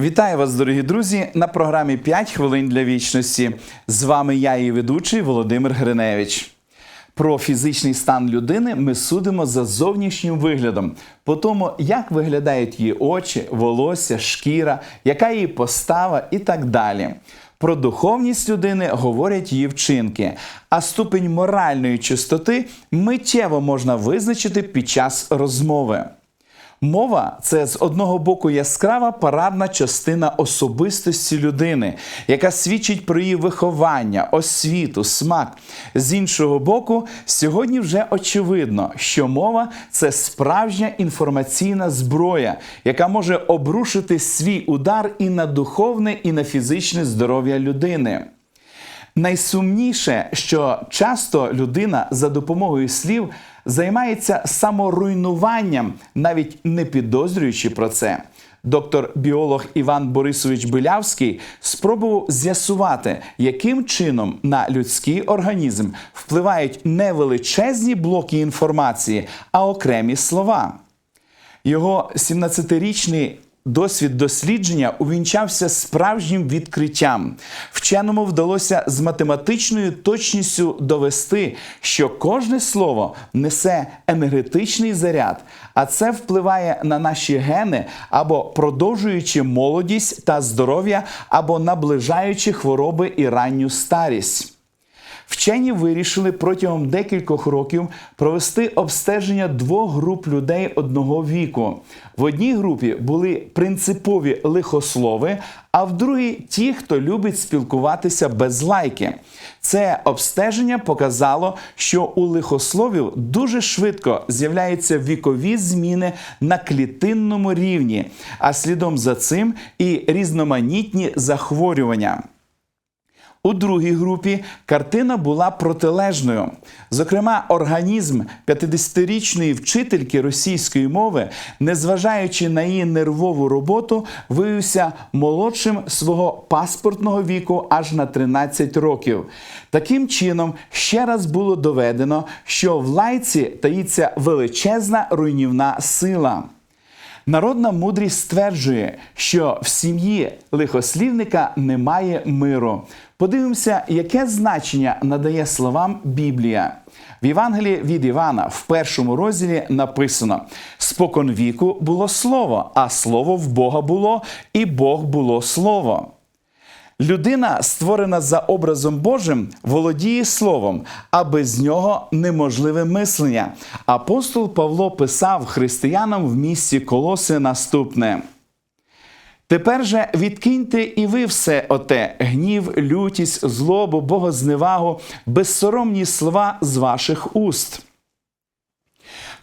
Вітаю вас, дорогі друзі, на програмі «5 хвилин для вічності. З вами я, її ведучий Володимир Гриневич. Про фізичний стан людини ми судимо за зовнішнім виглядом, по тому, як виглядають її очі, волосся, шкіра, яка її постава і так далі. Про духовність людини говорять її вчинки, а ступень моральної чистоти миттєво можна визначити під час розмови. Мова це з одного боку яскрава парадна частина особистості людини, яка свідчить про її виховання, освіту, смак. З іншого боку, сьогодні вже очевидно, що мова це справжня інформаційна зброя, яка може обрушити свій удар і на духовне, і на фізичне здоров'я людини. Найсумніше, що часто людина за допомогою слів займається саморуйнуванням, навіть не підозрюючи про це. Доктор біолог Іван Борисович Билявський спробував з'ясувати, яким чином на людський організм впливають не величезні блоки інформації, а окремі слова. Його 17-річний досвід дослідження увінчався справжнім відкриттям. Вченому вдалося з математичною точністю довести, що кожне слово несе енергетичний заряд, а це впливає на наші гени або продовжуючи молодість та здоров'я, або наближаючи хвороби і ранню старість. Вчені вирішили протягом декількох років провести обстеження двох груп людей одного віку. В одній групі були принципові лихослови, а в другій ті, хто любить спілкуватися без лайки. Це обстеження показало, що у лихословів дуже швидко з'являються вікові зміни на клітинному рівні, а слідом за цим і різноманітні захворювання. У другій групі картина була протилежною. Зокрема, організм 50-річної вчительки російської мови, незважаючи на її нервову роботу, виявився молодшим свого паспортного віку аж на 13 років. Таким чином, ще раз було доведено, що в лайці таїться величезна руйнівна сила. Народна мудрість стверджує, що в сім'ї лихослівника немає миру. Подивимося, яке значення надає словам Біблія. В Євангелії від Івана в першому розділі написано: спокон віку було слово, а слово в Бога було, і Бог було слово. Людина, створена за образом Божим, володіє словом, а без нього неможливе мислення. Апостол Павло писав християнам в місті Колоси наступне. Тепер же відкиньте і ви все оте гнів, лютість, злобу, богозневагу, безсоромні слова з ваших уст.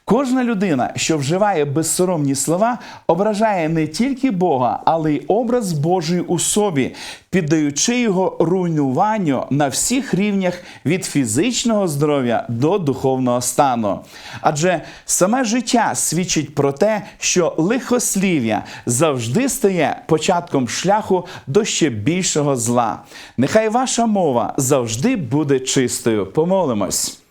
Кожна людина, що вживає безсоромні слова, ображає не тільки Бога, але й образ Божий у собі, піддаючи його руйнуванню на всіх рівнях від фізичного здоров'я до духовного стану. Адже саме життя свідчить про те, що лихослів'я завжди стає початком шляху до ще більшого зла. Нехай ваша мова завжди буде чистою. Помолимось.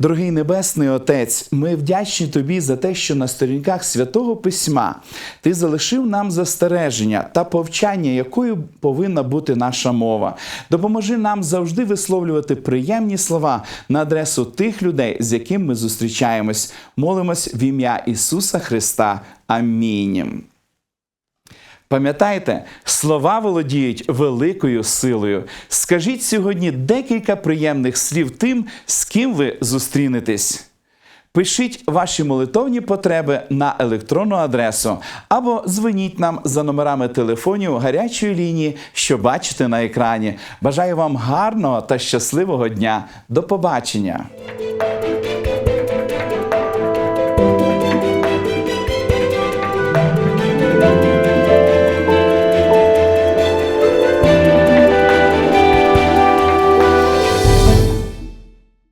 Дорогий Небесний Отець, ми вдячні Тобі за те, що на сторінках святого Письма Ти залишив нам застереження та повчання, якою повинна бути наша мова. Допоможи нам завжди висловлювати приємні слова на адресу тих людей, з якими ми зустрічаємось. Молимось в ім'я Ісуса Христа. Амінь. Пам'ятайте, слова володіють великою силою. Скажіть сьогодні декілька приємних слів тим, з ким ви зустрінетесь. Пишіть ваші молитовні потреби на електронну адресу або дзвоніть нам за номерами телефонів гарячої лінії, що бачите на екрані. Бажаю вам гарного та щасливого дня. До побачення!